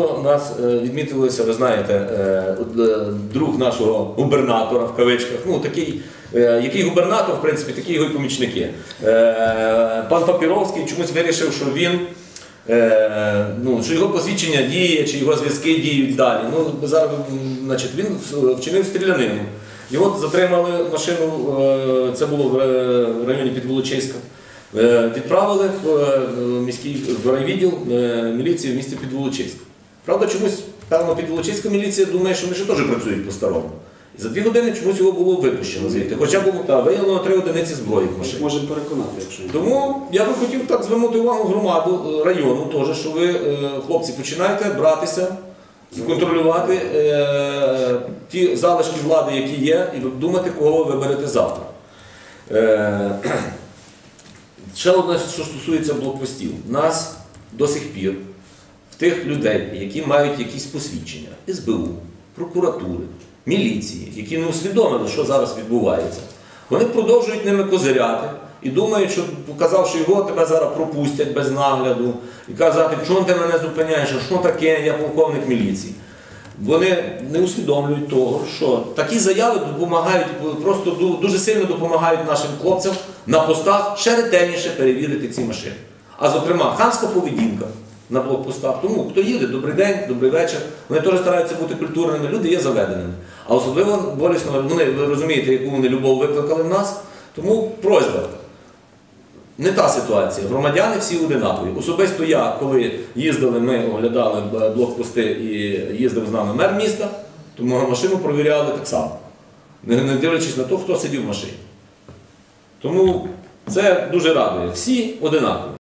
У нас е, відмітилося, ви знаєте, е, е, друг нашого губернатора в кавичках. Ну такий, який губернатор, в принципі, такі його й помічники. Пан Папіровський чомусь вирішив, що він. Ну, що його посвідчення діє, чи його зв'язки діють далі. Ну, зараз, значить, він вчинив стрілянину. Його затримали машину, це було в районі Підволочиська. Відправили в міський в райвідділ міліції в місті Підволочиськ. Правда, чомусь, певно, Підволочиська міліція думає, що вони ще теж працюють по-старому. І за дві години чомусь його було випущено звідти. Хоча було та, виявлено три одиниці зброї в машині. Можемо переконати, якщо. Тому я би хотів так звернути увагу громаду е, району, теж, що ви, е, хлопці, починаєте братися, контролювати е, ті залишки влади, які є, і думати, кого ви виберете завтра. Е, Ще одне, що стосується блокпостів. Нас до сих пір тих людей, які мають якісь посвідчення. СБУ, прокуратури, міліції, які не усвідомили, що зараз відбувається, вони продовжують ними козиряти і думають, що показавши його, тебе зараз пропустять без нагляду. І казати, чому ти мене зупиняєш, а що таке, я полковник міліції. Вони не усвідомлюють того, що такі заяви допомагають, просто дуже сильно допомагають нашим хлопцям на постах ще ретельніше перевірити ці машини. А зокрема, хамська поведінка на блокпостах. Тому хто їде, добрий день, добрий вечір. Вони теж стараються бути культурними, люди є заведеними. А особливо болісно, вони, ви розумієте, яку вони любов викликали в нас. Тому просьба. Не та ситуація. Громадяни всі одинакові. Особисто я, коли їздили, ми оглядали блокпости і їздив з нами мер міста, то мою машину провіряли так само, не дивлячись на те, хто сидів в машині. Тому це дуже радує. Всі одинакові.